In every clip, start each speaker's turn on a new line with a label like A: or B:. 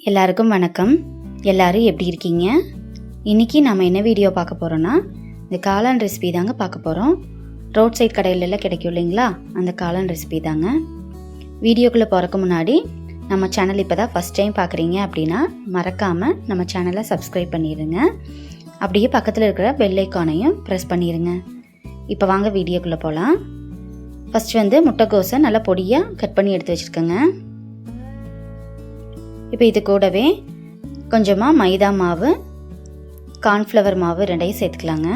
A: எல்லாருக்கும் வணக்கம். எல்லாரும் எப்படி இருக்கீங்க? இன்றைக்கி நம்ம என்ன வீடியோ பார்க்க போகிறோன்னா இந்த காளான் ரெசிபி தாங்க பார்க்க போகிறோம் ரோட் சைட் கடையிலெல்லாம் கிடைக்கும் இல்லைங்களா? அந்த காளான் ரெசிபி தாங்க. வீடியோக்குள்ளே போகிறக்கு முன்னாடி நம்ம சேனல் இப்போ தான் ஃபஸ்ட் டைம் பார்க்குறீங்க அப்படின்னா மறக்காமல் நம்ம சேனலை சப்ஸ்கிரைப் பண்ணிடுங்க அப்படியே பக்கத்தில் இருக்கிற பெல் ஐக்கானையும் ப்ரெஸ் பண்ணிடுங்க இப்போ வாங்க வீடியோக்குள்ளே போகலாம் ஃபஸ்ட் வந்து முட்டைக்கோஸை நல்லா பொடியாக கட் பண்ணி எடுத்து வச்சுருக்கேங்க. இப்போ இது கூடவே கொஞ்சமாக மைதா மாவு கார்ன்ஃப்ளவர் மாவு ரெண்டையும் சேர்த்துக்கலாங்க.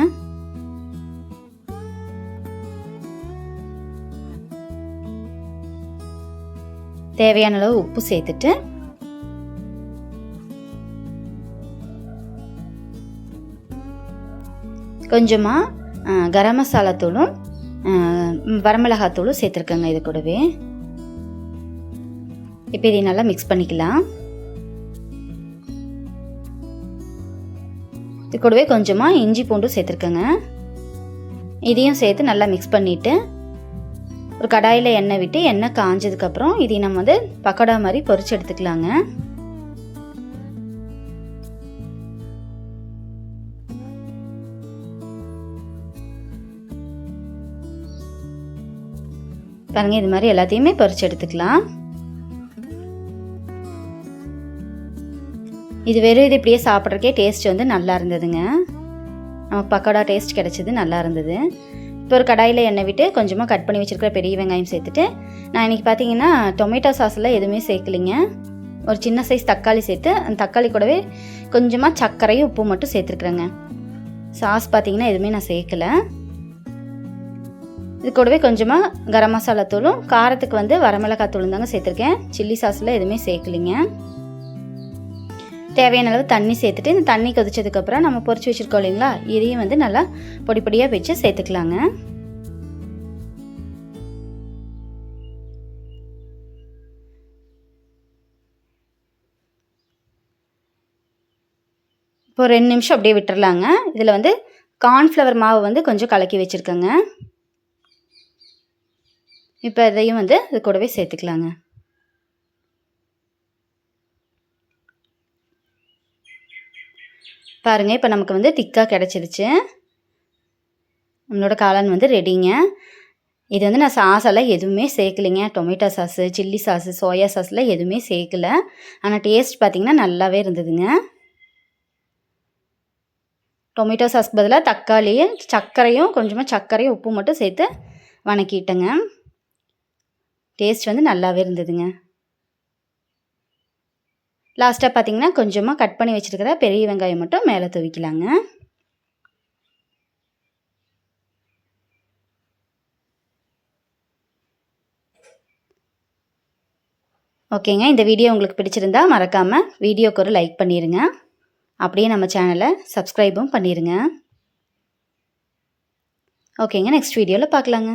A: தேவையான அளவு உப்பு சேர்த்துட்டு கொஞ்சமாக கரம் மசாலா தூளும் வரமிளகாத்தூளும் சேர்த்துருக்கேங்க இது கூடவே. இப்போ இதை நல்லா மிக்ஸ் பண்ணிக்கலாம். இது கூடவே கொஞ்சமாக இஞ்சி பூண்டும் சேர்த்துருக்கேங்க. இதையும் சேர்த்து நல்லா மிக்ஸ் பண்ணிவிட்டு ஒரு கடாயில் எண்ணெய் விட்டு எண்ணெய் காஞ்சதுக்கப்புறம் இதையும் நம்ம வந்து பக்கோடா மாதிரி பொரிச்சு எடுத்துக்கலாங்க. பாருங்க இது மாதிரி எல்லாத்தையுமே பொரிச்சு எடுத்துக்கலாம். இது வெறும் இது இப்படியே சாப்பிட்றக்கே டேஸ்ட் வந்து நல்லா இருந்ததுங்க. நமக்கு பக்கோடா டேஸ்ட் கிடச்சிது நல்லா இருந்தது. இப்போ ஒரு கடாயில் எண்ணெய் விட்டு கொஞ்சமாக கட் பண்ணி வச்சுருக்கிற பெரிய வெங்காயம் சேர்த்துட்டு நான் இன்றைக்கி பார்த்தீங்கன்னா டொமேட்டோ சாஸில் எதுவுமே சேர்க்கலிங்க. ஒரு சின்ன சைஸ் தக்காளி சேர்த்து அந்த தக்காளி கூடவே கொஞ்சமாக சர்க்கரையும் உப்பு மட்டும் சேர்த்துருக்குறேங்க. சாஸ் பார்த்தீங்கன்னா எதுவுமே நான் சேர்க்கலை. இது கூடவே கொஞ்சமாக கரம் மசாலா தூளும் காரத்துக்கு வந்து வரமிளகாய் தூளும் தாங்க சேர்த்துருக்கேன். சில்லி சாஸில் எதுவுமே சேர்க்கலிங்க. தேவையான அளவு தண்ணி சேர்த்துட்டு இந்த தண்ணி கொதிச்சதுக்கப்புறம் நம்ம பொறிச்சு வச்சுருக்கோம் இல்லைங்களா? இதையும் வந்து நல்லா பொடி பொடியாக வச்சு சேர்த்துக்கலாங்க. இப்போ ரெண்டு நிமிஷம் அப்படியே விட்டுறலாங்க. இதில் வந்து கார்ன்ஃப்ளவர் மாவு வந்து கொஞ்சம் கலக்கி வச்சுருக்கேங்க. இப்போ இதையும் வந்து இது கூடவே சேர்த்துக்கலாங்க. பாருங்கள் இப்போ நமக்கு வந்து திக்காக கிடச்சிருச்சு. நம்மளோட காளான் வந்து ரெடிங்க இது வந்து நான் சாஸெல்லாம் எதுவுமே சேர்க்கலைங்க. Tomato sauce chilli sauce soya சாஸ்லாம் எதுவுமே சேர்க்கல. ஆனால் டேஸ்ட் பார்த்திங்கன்னா நல்லாவே இருந்ததுங்க. டொமேட்டோ சாஸ்க்கு பதிலாக தக்காளியும் சர்க்கரையும் கொஞ்சமாக சர்க்கரையும் உப்பு மட்டும் சேர்த்து வணக்கிட்டேங்க. டேஸ்ட் வந்து நல்லாவே இருந்ததுங்க. லாஸ்ட்டாக பார்த்தீங்கன்னா கொஞ்சமாக கட் பண்ணி வச்சுருக்கிற பெரிய வெங்காயம் மட்டும் மேலே துவிக்கலாங்க. ஓகேங்க இந்த வீடியோ உங்களுக்கு பிடிச்சிருந்தா மறக்காமல் வீடியோக்கு ஒரு லைக் பண்ணிடுங்க அப்படியே நம்ம சேனலை சப்ஸ்கிரைபும் பண்ணிடுங்க ஓகேங்க நெக்ஸ்ட் வீடியோவில் பார்க்கலாங்க